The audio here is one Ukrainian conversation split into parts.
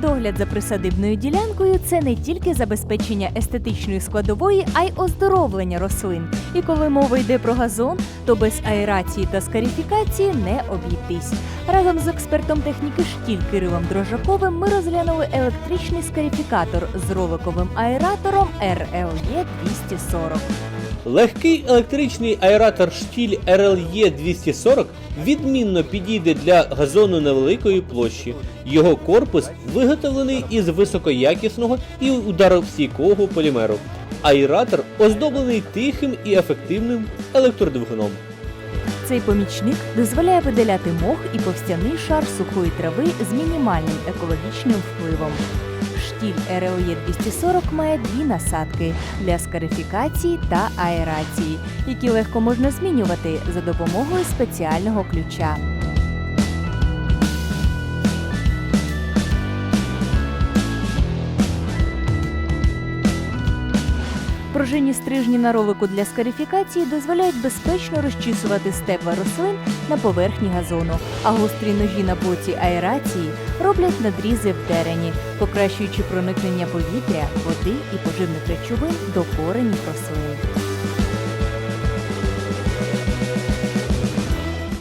догляд за присадибною ділянкою це не тільки забезпечення естетичної складової, а й оздоровлення рослин. І коли мова йде про газон, то без аерації та скарифікації не обійтись. Разом з експертом техніки штіль Кирилом Дрожаковим ми розглянули електричний скарифікатор з роликовим аератором RLE 240. Легкий електричний аератор штіль RLE 240 відмінно підійде для газону невеликої площі. Його корпус виготовлений із високоякісного і ударостійкого полімеру. Аератор оздоблений тихим і ефективним електродвигуном. Цей помічник дозволяє видаляти мох і повстяний шар сухої трави з мінімальним екологічним впливом. Штіль РеОЄ 240 має дві насадки для скарифікації та аерації, які легко можна змінювати за допомогою спеціального ключа. Пружинні стрижні на ролику для скарифікації дозволяють безпечно розчісувати стебла рослин на поверхні газону, а гострі ножі на боці аерації роблять надрізи в терені, покращуючи проникнення повітря, води і поживних речовин до коренів рослин.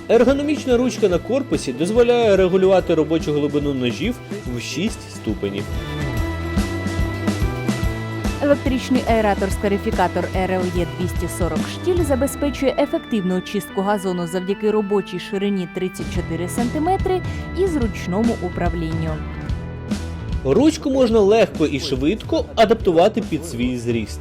Ергономічна ручка на корпусі дозволяє регулювати робочу глибину ножів в 6 ступенів. Електричний аератор-скарифікатор РЛЄ 240 штіль забезпечує ефективну очистку газону завдяки робочій ширині 34 см і зручному управлінню. Ручку можна легко і швидко адаптувати під свій зріст.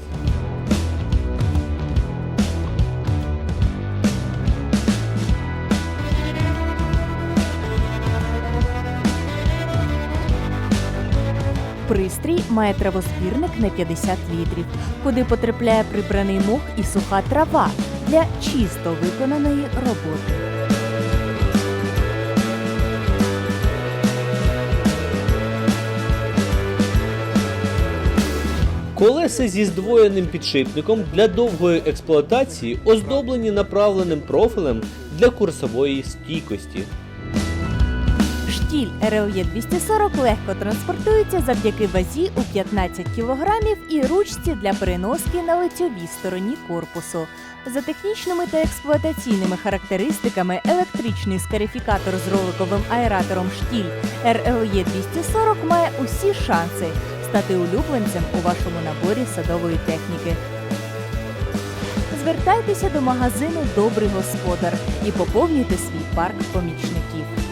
Пристрій має травозбірник на 50 літрів, куди потрапляє прибраний мох і суха трава для чисто виконаної роботи. Колеса зі здвоєним підшипником для довгої експлуатації оздоблені направленим профілем для курсової стійкості. Штіль RLE 240 легко транспортується завдяки вазі у 15 кг і ручці для переноски на лицьовій стороні корпусу. За технічними та експлуатаційними характеристиками електричний скарифікатор з роликовим аератором штіль RLE 240 має усі шанси стати улюбленцем у вашому наборі садової техніки. Звертайтеся до магазину Добрий господар і поповнюйте свій парк помічників.